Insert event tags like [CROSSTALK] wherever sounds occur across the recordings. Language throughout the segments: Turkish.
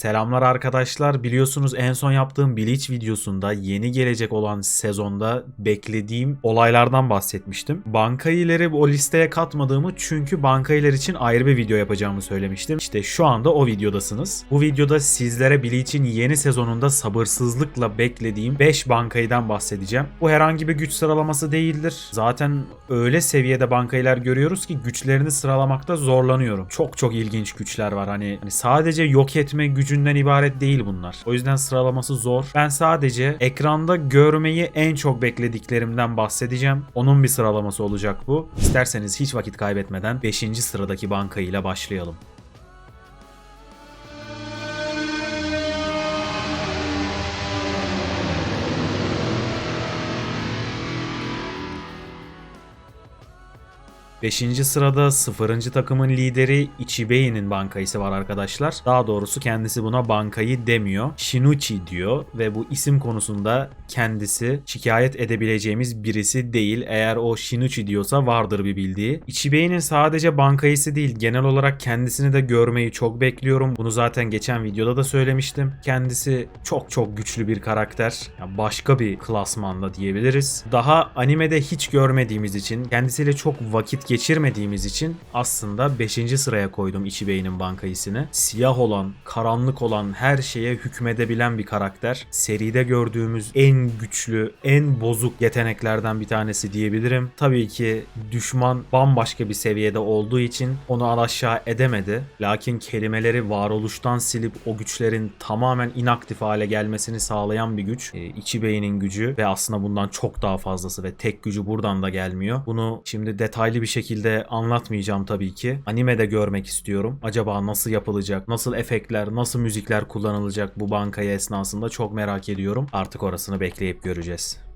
Selamlar arkadaşlar. Biliyorsunuz en son yaptığım Bleach videosunda yeni gelecek olan sezonda beklediğim olaylardan bahsetmiştim. Bankayıları o listeye katmadığımı çünkü bankayılar için ayrı bir video yapacağımı söylemiştim. İşte şu anda o videodasınız. Bu videoda sizlere Bleach'in yeni sezonunda sabırsızlıkla beklediğim 5 bankayıdan bahsedeceğim. Bu herhangi bir güç sıralaması değildir. Zaten öyle seviyede bankayılar görüyoruz ki güçlerini sıralamakta zorlanıyorum. Çok çok ilginç güçler var. Hani, hani sadece yok etme gücünden ibaret değil bunlar. O yüzden sıralaması zor. Ben sadece ekranda görmeyi en çok beklediklerimden bahsedeceğim. Onun bir sıralaması olacak bu. İsterseniz hiç vakit kaybetmeden 5. sıradaki bankayla başlayalım. Beşinci sırada sıfırıncı takımın lideri Ichibe'nin bankayısı var arkadaşlar. Daha doğrusu kendisi buna bankayı demiyor. Shinuchi diyor ve bu isim konusunda kendisi şikayet edebileceğimiz birisi değil. Eğer o Shinuchi diyorsa vardır bir bildiği. Ichibe'nin sadece bankayısı değil genel olarak kendisini de görmeyi çok bekliyorum. Bunu zaten geçen videoda da söylemiştim. Kendisi çok çok güçlü bir karakter. Yani başka bir klasmanda diyebiliriz. Daha animede hiç görmediğimiz için kendisiyle çok vakit geçirmediğimiz için aslında 5. sıraya koydum Ichibe'nin bankayısını. Siyah olan, karanlık olan her şeye hükmedebilen bir karakter. Seride gördüğümüz en güçlü, en bozuk yeteneklerden bir tanesi diyebilirim. Tabii ki düşman bambaşka bir seviyede olduğu için onu aşağı edemedi. Lakin kelimeleri varoluştan silip o güçlerin tamamen inaktif hale gelmesini sağlayan bir güç. E, Ichibe'nin gücü ve aslında bundan çok daha fazlası ve tek gücü buradan da gelmiyor. Bunu şimdi detaylı bir şekilde anlatmayacağım tabii ki. Animede görmek istiyorum. Acaba nasıl yapılacak, nasıl efektler, nasıl müzikler kullanılacak bu bankaya esnasında çok merak ediyorum. Artık orasını bekleyip göreceğiz.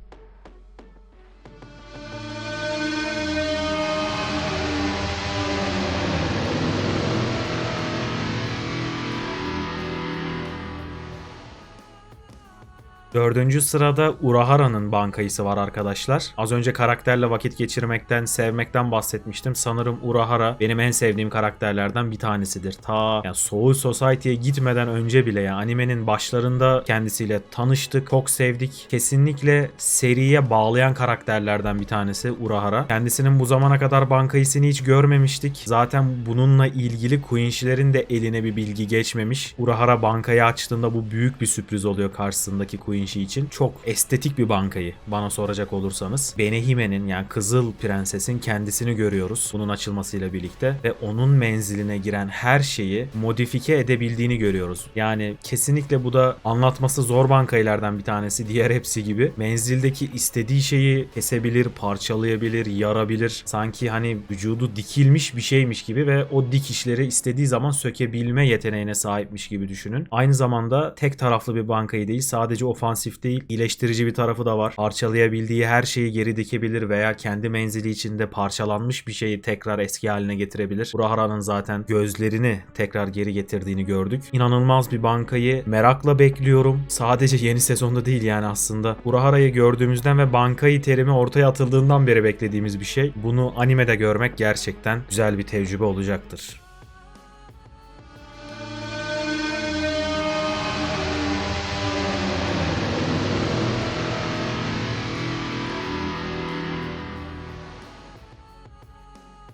Dördüncü sırada Urahara'nın bankayısı var arkadaşlar. Az önce karakterle vakit geçirmekten, sevmekten bahsetmiştim. Sanırım Urahara benim en sevdiğim karakterlerden bir tanesidir. Ta yani Soul Society'ye gitmeden önce bile yani animenin başlarında kendisiyle tanıştık, çok sevdik. Kesinlikle seriye bağlayan karakterlerden bir tanesi Urahara. Kendisinin bu zamana kadar bankayısını hiç görmemiştik. Zaten bununla ilgili Quincy'lerin de eline bir bilgi geçmemiş. Urahara bankayı açtığında bu büyük bir sürpriz oluyor karşısındaki Quincy için. Çok estetik bir bankayı bana soracak olursanız. Benehime'nin yani Kızıl Prenses'in kendisini görüyoruz bunun açılmasıyla birlikte ve onun menziline giren her şeyi modifike edebildiğini görüyoruz. Yani kesinlikle bu da anlatması zor bankaylardan bir tanesi diğer hepsi gibi. Menzildeki istediği şeyi kesebilir, parçalayabilir, yarabilir. Sanki hani vücudu dikilmiş bir şeymiş gibi ve o dikişleri istediği zaman sökebilme yeteneğine sahipmiş gibi düşünün. Aynı zamanda tek taraflı bir bankayı değil sadece ofansif değil iyileştirici bir tarafı da var. Parçalayabildiği her şeyi geri dikebilir veya kendi menzili içinde parçalanmış bir şeyi tekrar eski haline getirebilir. Urahara'nın zaten gözlerini tekrar geri getirdiğini gördük. İnanılmaz bir bankayı merakla bekliyorum. Sadece yeni sezonda değil yani aslında. Urahara'yı gördüğümüzden ve bankayı terimi ortaya atıldığından beri beklediğimiz bir şey. Bunu animede görmek gerçekten güzel bir tecrübe olacaktır.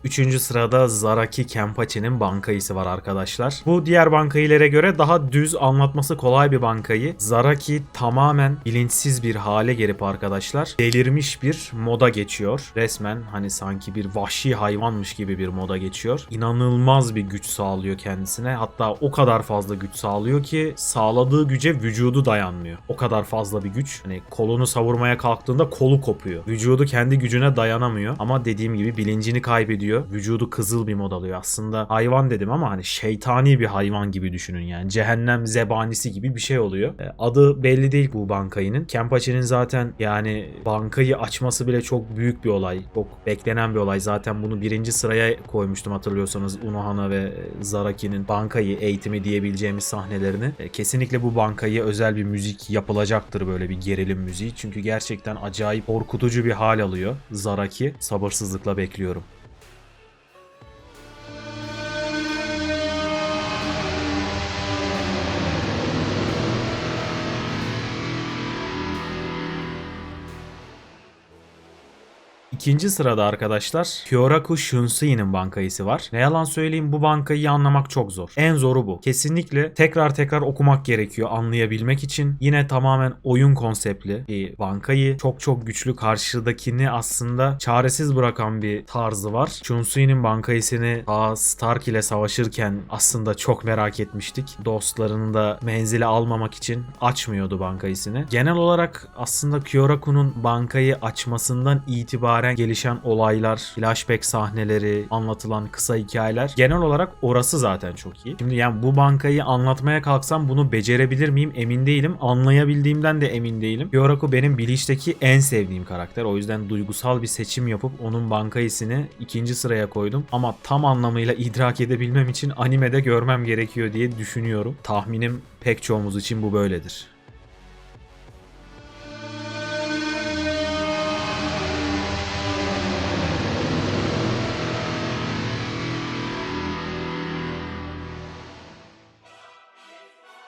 Üçüncü sırada Zaraki Kenpachi'nin bankayısı var arkadaşlar. Bu diğer bankayilere göre daha düz anlatması kolay bir bankayı. Zaraki tamamen bilinçsiz bir hale gelip arkadaşlar delirmiş bir moda geçiyor. Resmen hani sanki bir vahşi hayvanmış gibi bir moda geçiyor. İnanılmaz bir güç sağlıyor kendisine. Hatta o kadar fazla güç sağlıyor ki sağladığı güce vücudu dayanmıyor. O kadar fazla bir güç. Hani kolunu savurmaya kalktığında kolu kopuyor. Vücudu kendi gücüne dayanamıyor. Ama dediğim gibi bilincini kaybediyor ediyor. Vücudu kızıl bir mod alıyor. Aslında hayvan dedim ama hani şeytani bir hayvan gibi düşünün yani. Cehennem zebanisi gibi bir şey oluyor. E, Adı belli değil bu bankayının. Kempachi'nin zaten yani bankayı açması bile çok büyük bir olay. Çok beklenen bir olay. Zaten bunu birinci sıraya koymuştum hatırlıyorsanız Unohana ve Zaraki'nin bankayı eğitimi diyebileceğimiz sahnelerini. E, Kesinlikle bu bankayı özel bir müzik yapılacaktır böyle bir gerilim müziği. Çünkü gerçekten acayip korkutucu bir hal alıyor Zaraki. Sabırsızlıkla bekliyorum. İkinci sırada arkadaşlar Kyoraku Shunsui'nin bankayısı var. Ne yalan söyleyeyim bu bankayı anlamak çok zor. En zoru bu. Kesinlikle tekrar tekrar okumak gerekiyor anlayabilmek için. Yine tamamen oyun konseptli bir bankayı. Çok çok güçlü karşıdakini aslında çaresiz bırakan bir tarzı var. Shunsui'nin bankayısını ta Stark ile savaşırken aslında çok merak etmiştik. Dostlarını da menzile almamak için açmıyordu bankayısını. Genel olarak aslında Kyoraku'nun bankayı açmasından itibaren gelişen olaylar, flashback sahneleri, anlatılan kısa hikayeler genel olarak orası zaten çok iyi. Şimdi yani bu bankayı anlatmaya kalksam bunu becerebilir miyim emin değilim. Anlayabildiğimden de emin değilim. Kyoraku benim Bleach'teki en sevdiğim karakter. O yüzden duygusal bir seçim yapıp onun bankayısını ikinci sıraya koydum. Ama tam anlamıyla idrak edebilmem için animede görmem gerekiyor diye düşünüyorum. Tahminim pek çoğumuz için bu böyledir.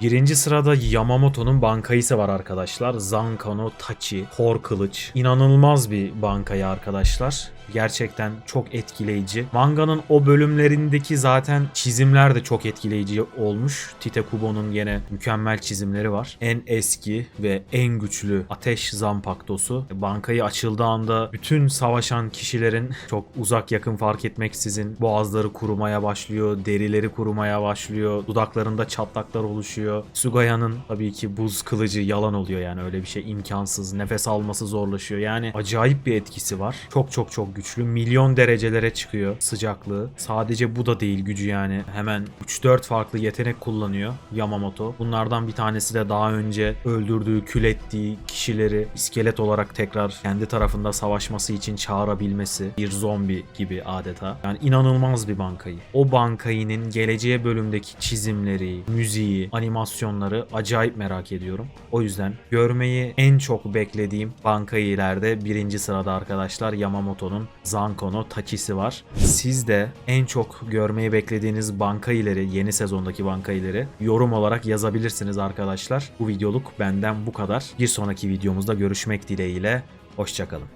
Birinci sırada Yamamoto'nun bankayısı var arkadaşlar. Zankano Tachi, Hor Kılıç. İnanılmaz bir bankayı arkadaşlar. Gerçekten çok etkileyici. Manganın o bölümlerindeki zaten çizimler de çok etkileyici olmuş. Tite Kubo'nun yine mükemmel çizimleri var. En eski ve en güçlü ateş Zanpaktos'u. Bankayı açıldığı anda bütün savaşan kişilerin [LAUGHS] çok uzak yakın fark etmeksizin boğazları kurumaya başlıyor, derileri kurumaya başlıyor, dudaklarında çatlaklar oluşuyor. Sugaya'nın tabii ki buz kılıcı yalan oluyor yani öyle bir şey imkansız. Nefes alması zorlaşıyor. Yani acayip bir etkisi var. Çok çok çok güçlü. Milyon derecelere çıkıyor sıcaklığı. Sadece bu da değil gücü yani. Hemen 3-4 farklı yetenek kullanıyor Yamamoto. Bunlardan bir tanesi de daha önce öldürdüğü, kül ettiği kişileri iskelet olarak tekrar kendi tarafında savaşması için çağırabilmesi. Bir zombi gibi adeta. Yani inanılmaz bir bankayı. O bankayının geleceğe bölümdeki çizimleri, müziği, animasyonları acayip merak ediyorum. O yüzden görmeyi en çok beklediğim bankayı ileride birinci sırada arkadaşlar Yamamoto'nun Zankono Tachi'si var. Siz de en çok görmeyi beklediğiniz banka ileri, yeni sezondaki banka ileri yorum olarak yazabilirsiniz arkadaşlar. Bu videoluk benden bu kadar. Bir sonraki videomuzda görüşmek dileğiyle. Hoşçakalın.